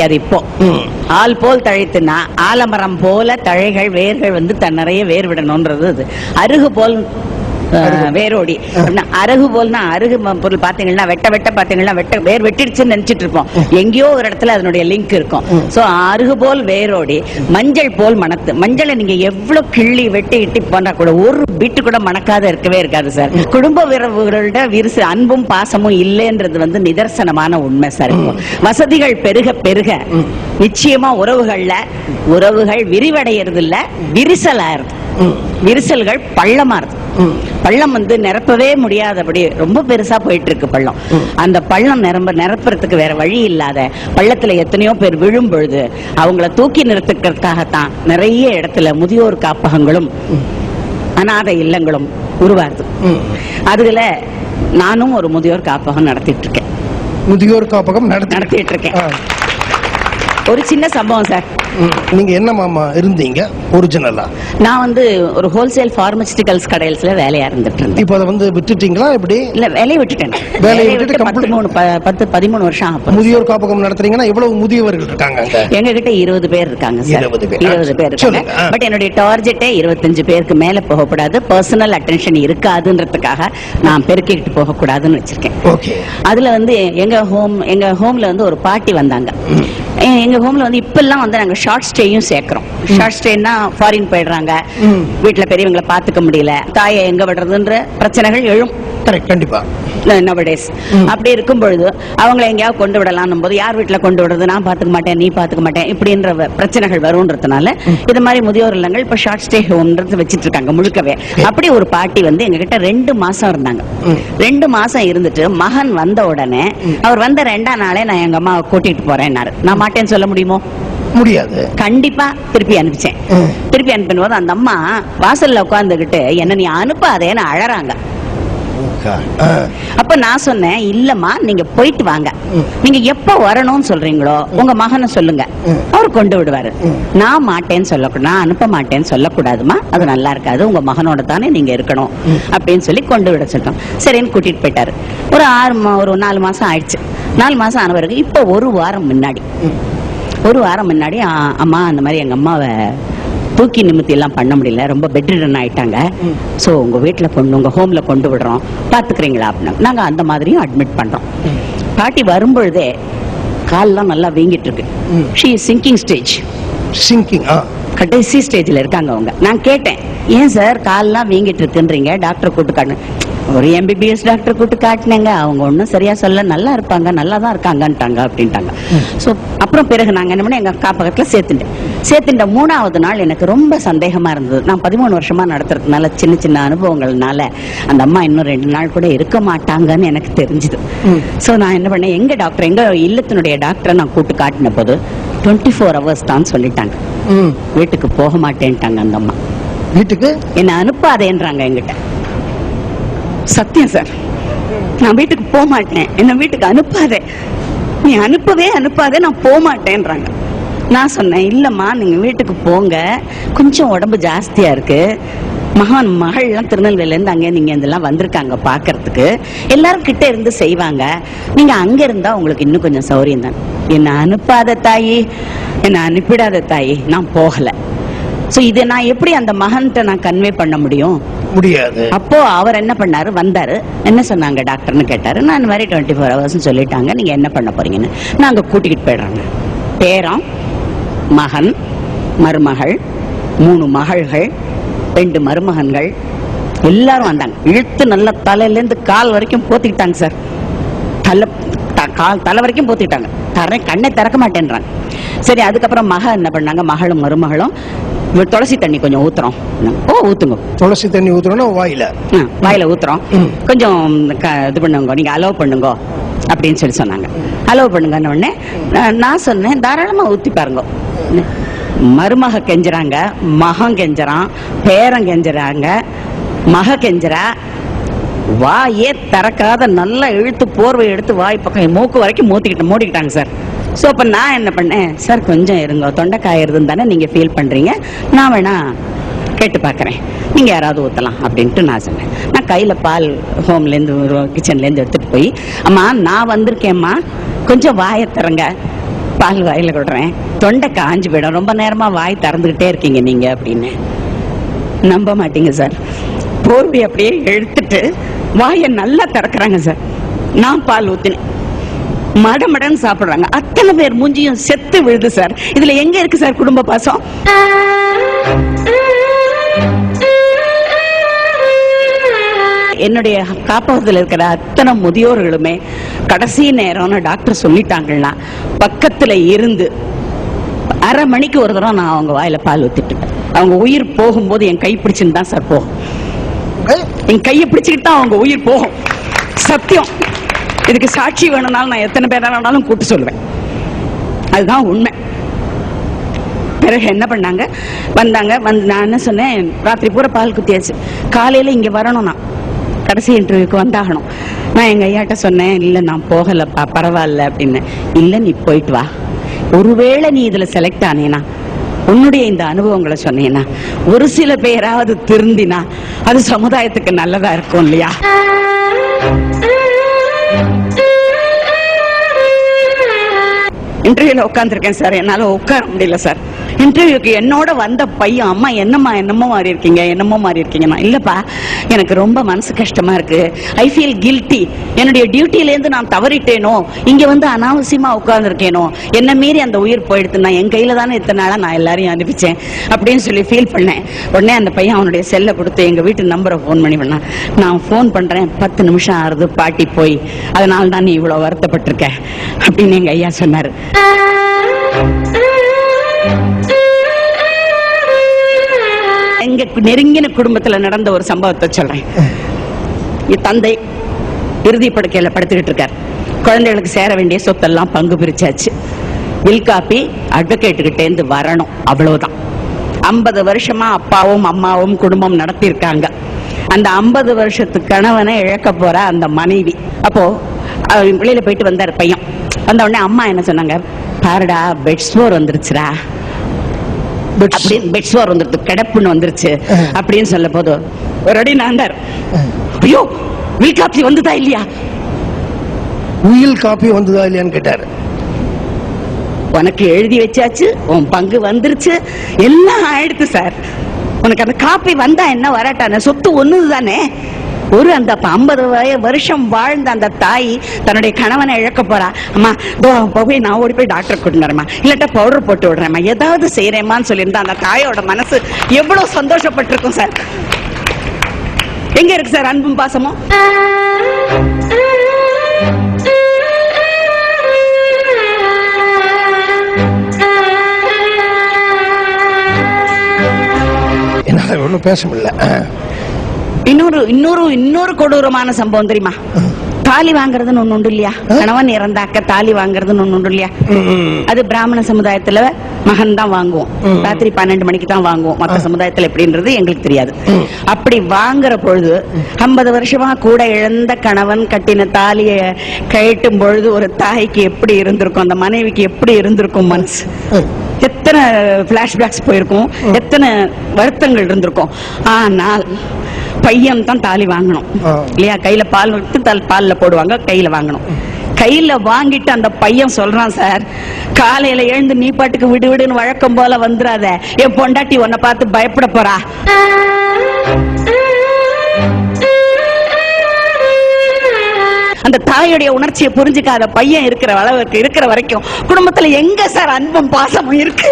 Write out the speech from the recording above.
அது ஆள் போல் தழைத்துனா ஆலமரம் போல தழைகள் வேர்கள் வந்து தன் நிறைய வேர் விடணும்ன்றது அது. அருகு போல் வேரோடி. அருகு போல்னா அருகு பொருள் பாத்தீங்கன்னா வெட்ட வெட்ட பாத்தீங்கன்னா வெட்ட வேர் வெட்டிடுச்சுன்னு நினைச்சிட்டு இருப்போம். எங்கேயோ ஒரு இடத்துல அதனுடைய லிங்க் இருக்கும். சோ அருகு போல் வேரோடி மஞ்சள் போல் மணத்து. மஞ்சளை நீங்க எவ்வளவு கிள்ளி வெட்டி இட்டி பண்ணா கூட ஒரு பீட்டு கூட மணக்காத இருக்கவே இருக்காது சார் குடும்ப உறவுகளோட விரிசு அன்பும் பாசமும் இல்லைன்றது வந்து நிதர்சனமான உண்மை சார். வசதிகள் பெருக பெருக. நிச்சயமா உறவுகள்ல உறவுகள் விரிவடையறது இல்ல விரிசலாயிருது விரிசல்கள் பள்ளமாறுது. பள்ளம் வந்து நிரப்பவே முடியாதபடி ரொம்ப பெருசா போயிட்டு இருக்கு பள்ளம். அந்த பள்ளம் நிரம்ப நிரப்புறதுக்கு வேற வழி இல்லாத பள்ளத்துல எத்தனையோ பேர் விழும் பொழுது அவங்கள தூக்கி நிறுத்துக்கிறதுக்காகத்தான் நிறைய இடத்துல முதியோர் காப்பகங்களும் அனாதை இல்லங்களும் உருவாகுது. அதுல நானும் ஒரு முதியோர் காப்பகம் நடத்திட்டு இருக்கேன். முதியோர் காப்பகம் நடத்தி நடத்திட்டு இருக்கேன். ஒரு சின்ன சம்பவம் சார். நீங்க என்ன மாமா இருந்தீங்க ஒரிஜினலா நான் வந்து ஒரு ஹோல்சேல் பார்மசிட்டிகல்ஸ் கடையில்ஸ்ல வேலையா இருந்துட்டு இருந்தேன். இப்போ அதை வந்து விட்டுட்டீங்களா எப்படி? இல்ல வேலையை விட்டுட்டேன். வேலையை விட்டுட்டு விட்டு பத்து மூணு பத்து பதிமூணு வருஷம் ஆகும் முதியோர் காப்பகம் நடத்துறீங்கன்னா எவ்வளவு முதியவர்கள் இருக்காங்க எங்க கிட்ட இருபது பேர் இருக்காங்க சார். 20 பேர். இருபது பேர் இருக்காங்க. பட் என்னுடைய டார்கெட்டே இருபத்தஞ்சு பேருக்கு மேல போகக்கூடாது. பர்சனல் அட்டென்ஷன் இருக்காதுன்றதுக்காக நான் பெருக்கிட்டு போகக்கூடாதுன்னு வச்சிருக்கேன். ஓகே அதுல வந்து எங்க ஹோம் எங்க ஹோம்ல வந்து ஒரு பாட்டி வந்தாங்க. எங்க ஹோம்ல வந்து இப்பெல்லாம் வந்து நாங்க ஷார்ட் ஸ்டேயும் சேர்க்கிறோம். ஷார்ட் ஸ்டேன்னா ஃபாரின் போயிடுறாங்க. வீட்டுல பெரியவங்களை பாத்துக்க முடியல. தாயை எங்க விடுறதுன்ற பிரச்சனைகள் எழும். கண்டிப்பா. நவடேஸ் அப்படி இருக்கும் பொழுது அவங்கள எங்கேயாவது கொண்டு விடலாம் போது யார் வீட்டுல கொண்டு விடுறது? நான் பாத்துக்க மாட்டேன் நீ பாத்துக்க மாட்டேன் இப்படின்ற பிரச்சனைகள் வரும்ன்றதுனால இது மாதிரி முதியோர் இல்லங்கள் இப்ப ஷார்ட் ஸ்டே ஹோம்ன்றது வச்சிட்டு இருக்காங்க முழுக்கவே அப்படி ஒரு பாட்டி வந்து எங்க கிட்ட ரெண்டு மாசம் இருந்தாங்க. ரெண்டு மாசம் இருந்துட்டு மகன் வந்த உடனே அவர் வந்த ரெண்டாம் நாளே நான் எங்க அம்மாவை கூட்டிட்டு போறேன்னாரு. நான் மாட்டேன்னு சொல்ல முடியுமோ? முடியாது. கண்டிப்பா திருப்பி அனுப்பிச்சேன். திருப்பி அனுப்பின போது அந்த அம்மா வாசல்ல உட்கார்ந்துகிட்டு என்ன நீ அனுப்பாதேன்னு அழறாங்க. அப்ப நான் சொன்னேன் இல்லம்மா நீங்க போயிட்டு வாங்க. நீங்க எப்ப வரணும்னு சொல்றீங்களோ உங்க மகனை சொல்லுங்க. அவர் கொண்டு விடுவாரு. நான் மாட்டேன்னு சொல்லக்கூடாது நான் அனுப்ப மாட்டேன்னு சொல்லக்கூடாதுமா அது நல்லா இருக்காது. உங்க மகனோட தானே நீங்க இருக்கணும். அப்படின்னு சொல்லி கொண்டு விட சொல்லிட்டோம். சரின்னு கூட்டிட்டு போயிட்டாரு. ஒரு ஆறு ஒரு நாலு மாசம் ஆயிடுச்சு. நாலு மாசம் ஆன பிறகு இப்ப ஒரு வாரம் முன்னாடி. ஒரு வாரம் முன்னாடி அம்மா அந்த மாதிரி எங்க அம்மாவை தூக்கி நிமித்தி எல்லாம் பண்ண முடியல. ரொம்ப பெட்ரிடன் ஆயிட்டாங்க. சோ உங்க வீட்டுல கொண்டு உங்க ஹோம்ல கொண்டு விடுறோம். பாத்துக்கிறீங்களா அப்படின்னு. நாங்க அந்த மாதிரியும் அட்மிட் பண்றோம். பாட்டி வரும்பொழுதே கால்லாம் நல்லா வீங்கிட்டு இருக்கு. ஷீ சிங்கிங் ஸ்டேஜ் சிங்கிங் கடைசி ஸ்டேஜ்ல இருக்காங்க அவங்க. நான் கேட்டேன் ஏன் சார் கால்லாம் வீங்கிட்டு இருக்குன்றீங்க? டாக்டர் காட்டு. ஒரு எம்பிபிஎஸ் டாக்டர் கூட்டு காட்டினேங்க. அவங்க ஒன்றும் சரியா சொல்ல நல்லா இருப்பாங்க நல்லா தான் இருக்காங்கன்ட்டாங்க அப்படின்ட்டாங்க. ஸோ அப்புறம் பிறகு நாங்க என்ன பண்ணோம்? எங்க காப்பகத்துல சேர்த்துட்டேன். சேர்த்துட்ட மூணாவது நாள் எனக்கு ரொம்ப சந்தேகமா இருந்தது. நான் பதிமூணு வருஷமா நடத்துறதுனால சின்ன சின்ன அனுபவங்கள்னால அந்த அம்மா இன்னும் ரெண்டு நாள் கூட இருக்க மாட்டாங்கன்னு எனக்கு தெரிஞ்சுது. ஸோ நான் என்ன பண்ணேன்? எங்க டாக்டர் எங்க இல்லத்தினுடைய டாக்டரை நான் கூட்டு காட்டின போது டுவெண்ட்டி ஃபோர் ஹவர்ஸ் தான் சொல்லிட்டாங்க. வீட்டுக்கு போக மாட்டேன்ட்டாங்க அந்த அம்மா. வீட்டுக்கு? என்ன அனுப்பாதேன்றாங்க என்கிட்ட. சத்தியம் சார். நான் வீட்டுக்கு போக மாட்டேன். என்ன வீட்டுக்கு அனுப்பாதே. நீ அனுப்பவே அனுப்பாதே நான் போக மாட்டேன்றாங்க. நான் சொன்னேன் இல்லம்மா நீங்க வீட்டுக்கு போங்க. கொஞ்சம் உடம்பு ஜாஸ்தியா இருக்கு. மகான் மகள்லாம் திருநெல்வேலியிலேருந்து அங்கே நீங்கள் இதெல்லாம் வந்திருக்காங்க பார்க்கறதுக்கு. எல்லாரும் கிட்ட இருந்து செய்வாங்க. நீங்கள் அங்கே இருந்தால் உங்களுக்கு இன்னும் கொஞ்சம் சௌரியம் தான். என்னை அனுப்பாத தாயி. என்னை அனுப்பிடாத தாயி. நான் போகலை. ஸோ இதை நான் எப்படி அந்த மகன்கிட்ட நான் கன்வே பண்ண முடியும்? முடியாது. அப்போ அவர் என்ன பண்ணாரு? வந்தாரு. என்ன சொன்னாங்க? டாக்டர்னு கேட்டாரு. நான் இந்த மாதிரி டுவெண்ட்டி ஃபோர் ஹவர்ஸ் சொல்லிட்டாங்க. நீங்க என்ன பண்ண போறீங்கன்னு? நாங்க கூட்டிக்கிட்டு போயிடுறாங்க. பேரம் மகன் மருமகள் மூணு மகள்கள் ரெண்டு மருமகன்கள் எல்லாரும் வந்தாங்க. இழுத்து நல்ல தலையிலேருந்து கால் வரைக்கும் போத்திக்கிட்டாங்க சார் தலை த- கால் தலை வரைக்கும் போத்திட்டாங்க தர கண்ணை திறக்க மாட்டேன்றாங்க. சரி அதுக்கப்புறம் மக என்ன பண்ணாங்க? மகளும் மருமகளும் துளசி தண்ணி கொஞ்சம் ஊத்துறோம். ஓ ஊத்துங்க. துளசி தண்ணி ஊத்துறோம்னா வாயில. வாயில ஊத்துறோம். கொஞ்சம் இது பண்ணுங்க நீங்க அலோவ் பண்ணுங்க அப்படின்னு சொல்லி சொன்னாங்க. அலோவ் பண்ணுங்கன்ன உடனே நான் சொன்னேன் தாராளமா ஊத்தி பாருங்க. மருமக கெஞ்சுறாங்க மகன் கெஞ்சறான் பேரன் கெஞ்சறாங்க மக கெஞ்சரா வாயே திறக்காத நல்லா இழுத்து போர்வை எடுத்து வாய் பக்கம் மூக்கு வரைக்கும் மூத்திக்கிட்டு மூடிக்கிட்டாங்க சார். ஸோ அப்போ நான் என்ன பண்ணேன்? சார் கொஞ்சம் இருங்க. தொண்டை காயிருதுன்னு தானே நீங்கள் ஃபீல் பண்ணுறீங்க நான் வேணா கேட்டு பார்க்குறேன் நீங்கள் யாராவது ஊற்றலாம் அப்படின்ட்டு நான் சொன்னேன். நான் கையில் பால் ஹோம்லேருந்து கிச்சன்லேருந்து எடுத்துகிட்டு போய் அம்மா நான் வந்திருக்கேம்மா கொஞ்சம் வாயை திறங்க. பால் வாயில் கொடுறேன் தொண்டை காஞ்சு போயிடும். ரொம்ப நேரமாக வாய் திறந்துக்கிட்டே இருக்கீங்க நீங்கள் அப்படின்னு. நம்ப மாட்டீங்க சார். போர்வை அப்படியே எழுத்துட்டு வாயை நல்லா திறக்கிறாங்க சார். நான் பால் ஊற்றினேன் மடமடன்னு சாப்பிடுறாங்க. அத்தனை பேர் மூஞ்சியும் செத்து விழுது சார். இதுல எங்க இருக்கு சார் குடும்ப பாசம்? என்னுடைய காப்பகத்தில் இருக்கிற அத்தனை முதியோர்களுமே கடைசி நேரம்னு டாக்டர் சொல்லிட்டாங்கன்னா பக்கத்துல இருந்து அரை மணிக்கு ஒரு தடவை நான் அவங்க வாயில பால் ஊத்திட்டு இருப்பேன். அவங்க உயிர் போகும்போது என் கை பிடிச்சுன்னு தான் சார் போகும். என் கையை பிடிச்சிக்கிட்டு தான் அவங்க உயிர் போகும். சத்தியம். இதுக்கு சாட்சி வேணும்னாலும் நான் எத்தனை பேர் வேணாலும் கூப்பிட்டு சொல்லுவேன். அதுதான் உண்மை. பிறகு என்ன பண்ணாங்க? வந்தாங்க. வந்து நான் என்ன சொன்னேன்? ராத்திரி பூரா பால் குத்தியாச்சு. காலையில இங்க வரணும் நான். கடைசி இன்டர்வியூக்கு வந்தாகணும். நான் எங்க ஐயாட்ட சொன்னேன் இல்ல நான் போகலப்பா பரவாயில்ல அப்படின்னு. இல்ல நீ போயிட்டு வா. ஒருவேளை நீ இதுல செலக்ட் ஆனேனா? உன்னுடைய இந்த அனுபவங்களை சொன்னீங்கன்னா ஒரு சில பேராவது திருந்தினா அது சமுதாயத்துக்கு நல்லதா இருக்கும் இல்லையா? இன்டர்வியூல உட்காந்துருக்கேன் சார். என்னால உட்கார முடியல சார். இன்டர்வியூக்கு என்னோட வந்த பையன் அம்மா என்னம்மா என்னமோ மாறி இருக்கீங்க என்னமோ மாறி இருக்கீங்கம்மா இல்லப்பா எனக்கு ரொம்ப மனசு கஷ்டமா இருக்கு. ஐ ஃபீல் கில்ட்டி என்னுடைய டியூட்டிலேருந்து நான் தவறிட்டேனோ இங்க வந்து அனாவசியமா உட்கார்ந்துருக்கேனோ என்ன மீறி அந்த உயிர் போயிடுத்து நான் என் கையில தானே இத்தனை நாளா நான் எல்லாரையும் அனுப்பிச்சேன் அப்படின்னு சொல்லி ஃபீல் பண்ணேன். உடனே அந்த பையன் அவனுடைய செல்லை கொடுத்து எங்க வீட்டு நம்பரை ஃபோன் பண்ணி பண்ணான் நான் ஃபோன் பண்றேன் பத்து நிமிஷம் ஆறுது பாட்டி போய். அதனால தான் நீ இவ்வளவு வருத்தப்பட்டிருக்க அப்படின்னு எங்க ஐயா சொன்னாரு. நெருங்கின குடும்பத்துல நடந்த ஒரு சம்பவத்தை சொல்றேன். என் தந்தை இறுதி படுக்கையில படுத்துக்கிட்டு இருக்கார். குழந்தைகளுக்கு சேர வேண்டிய சொத்தெல்லாம் பங்கு பிரிச்சாச்சு. வில் காப்பி அட்வொகேட்டுக்கிட்டே இருந்து வரணும். அவ்வளவுதான். ஐம்பது வருஷமா அப்பாவும் அம்மாவும் குடும்பம் நடத்தியிருக்காங்க. அந்த ஐம்பது வருஷத்து கணவனை இழக்க போற அந்த மனைவி. அப்போ வெளியில போயிட்டு வந்தார் பையன். வந்த உடனே அம்மா என்ன சொன்னாங்க? பாருடா பெட் ஸ்போர் வந்துருச்சுடா. அப்படின்னு வந்துருது கிடப்புன்னு வந்துருச்சு. அப்படின்னு சொல்ல போது ஒரு அடி நாந்தார் ஐயோ வில் காப்பி வந்துதா இல்லையா? உயில் காப்பி வந்ததா இல்லையான்னு கேட்டாரு. உனக்கு எழுதி வச்சாச்சு உன் பங்கு வந்துருச்சு எல்லாம் ஆயிடுத்து சார். உனக்கு அந்த காப்பி வந்தா என்ன வராட்டான சொத்து ஒண்ணுது தானே ஒரு அந்த ஐம்பது வருஷம் வாழ்ந்த அந்த தாய் தன்னுடைய கணவனை இழக்க போறா. அம்மா தோ போய் நான் ஓடி போய் டாக்டர் கூட்டிட்டு வரேம்மா. இல்லாட்டா பவுடர் போட்டு விடுறேம்மா. ஏதாவது செய்யறேம்மான்னு சொல்லியிருந்தா அந்த தாயோட மனசு எவ்வளவு சந்தோஷப்பட்டிருக்கும் சார் எங்க இருக்கு சார் அன்பும் பாசமும்? என்னால் ஒண்ணும் பேச முடியல. இன்னொரு இன்னொரு இன்னொரு கொடூரமான சம்பவம் தெரியுமா? தாலி வாங்குறதுன்னு ஒண்ணு உண்டு இல்லையா? கணவன் இறந்தாக்க தாலி வாங்குறதுன்னு ஒண்ணு உண்டு இல்லையா. அது பிராமண சமுதாயத்துல மகன் தான் வாங்குவோம். ராத்திரி பன்னெண்டு மணிக்கு தான் வாங்குவோம். மத்த சமுதாயத்துல எப்படின்றது எங்களுக்கு தெரியாது. அப்படி வாங்குற பொழுது ஐம்பது வருஷமா கூட இழந்த கணவன் கட்டின தாலிய கழட்டும் பொழுது ஒரு தாய்க்கு எப்படி இருந்திருக்கும்? அந்த மனைவிக்கு எப்படி இருந்திருக்கும் மனசு. எத்தனை பிளாஷ்பேக்ஸ் போயிருக்கும்? எத்தனை வருத்தங்கள் இருந்திருக்கும்? ஆனால் பையன் தான் தாலி வாங்கணும். இல்லையா? கையில பால் விட்டு பால்ல போடுவாங்க கையில வாங்கணும். கையில வாங்கிட்டு அந்த பையன் சொல்றான் சார் காலையில எழுந்து நீ பாட்டுக்கு விடு விடுன்னு வழக்கம் போல வந்துராத என் பொண்டாட்டி உன்னை பார்த்து பயப்பட போறா. அந்த தாயுடைய உணர்ச்சியை புரிஞ்சுக்காத பையன் இருக்கிற அளவுக்கு இருக்கிற வரைக்கும் குடும்பத்துல எங்க சார் அன்பும் பாசமும் இருக்கு?